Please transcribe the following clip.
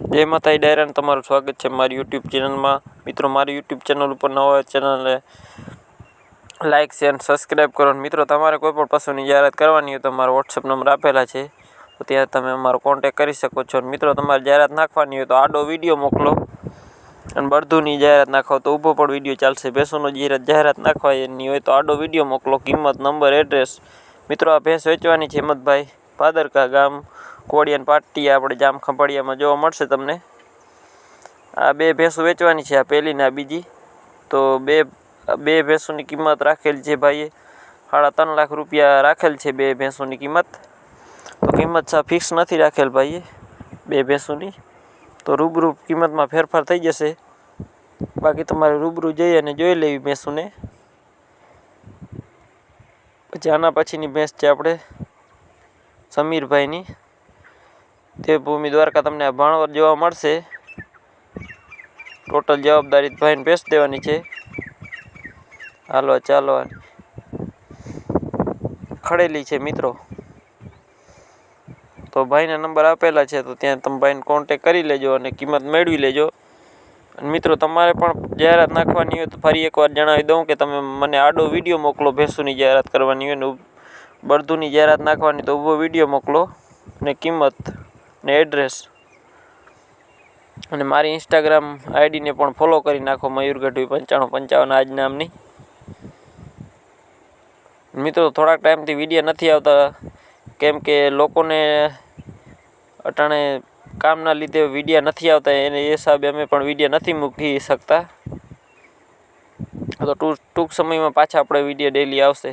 જય માતાજી, ડાયરાને તમારું સ્વાગત છે મારી યુટ્યુબ ચેનલમાં. મિત્રો, મારી યુટ્યુબ ચેનલ ઉપર નવા ચેનલને લાઇક શેર સબસ્ક્રાઈબ કરો. મિત્રો, તમારે કોઈ પણ પશુની જાહેરાત કરવાની હોય તો મારો વોટ્સઅપ નંબર આપેલા છે. તો ત્યાં તમે અમારો કોન્ટેક કરી શકો છો. અને મિત્રો, તમારે જાહેરાત નાખવાની હોય તો આડો વીડિયો મોકલો. અને બળદુની જાહેરાત નાખો તો ઊભો પણ વીડિયો ચાલશે. ભેંસોનો જાહેરાત જાહેરાત નાખવા એની હોય તો આડો વીડિયો મોકલો. કિંમત નંબર એડ્રેસ મિત્રો, આ ભેંસ વેચવાની છે હિંમતભાઈ ભાદરકા ગામ. કોડિયાન પાટિયા આપણે જામ ખંભાળિયામાં જોવા મળશે તમને. આ બે ભેંસો વેચવાની છે, આ પહેલી ને આ બીજી. તો બે બે ભેંસોની કિંમત રાખેલ છે ભાઈએ. સાડા ત્રણ લાખ રૂપિયા રાખેલ છે બે ભેંસોની કિંમત. તો કિંમત સા ફિક્સ નથી રાખેલ ભાઈએ, બે ભેંસોની. તો રૂબરૂ કિંમતમાં ફેરફાર થઈ જશે. બાકી તમારે રૂબરૂ જઈ અને જોઈ લેવી ભેંસોને. પછી આના પછીની ભેંસ છે આપણે સમીરભાઈની. તે ભૂમિ દ્વારકા તમને ભાણવર જોવા મળશે. ટોટલ જવાબદારી ભાઈને ભેંસ દેવાની છે. હાલો, ચાલો ખડેલી છે મિત્રો. તો ભાઈના નંબર આપેલા છે, તો ત્યાં તમે ભાઈને કોન્ટેક કરી લેજો અને કિંમત મેળવી લેજો. અને મિત્રો, તમારે પણ જાહેરાત નાખવાની હોય તો ફરી એકવાર જણાવી દઉં કે તમે મને આડો વીડિયો મોકલો, ભેંસુની જાહેરાત કરવાની હોય ને બળદુની જાહેરાત નાખવાની તો ઊભો વીડિયો મોકલો ને કિંમત ને એડ્રેસ અને મારી ઇન્સ્ટાગ્રામ આઈડીને પણ ફોલો કરી નાખો મયુર ગઢવી પંચાણું પંચાવન, આજ નામની. મિત્રો, થોડાક ટાઈમથી વીડિયો નથી આવતા, કેમ કે લોકોને અટાણે કામના લીધે વિડીયા નથી આવતા, એને એ હિસાબે અમે પણ વિડીયા નથી મૂકી શકતા. તો ટૂંક ટૂંક સમયમાં પાછા આપણે વીડિયો ડેલી આવશે.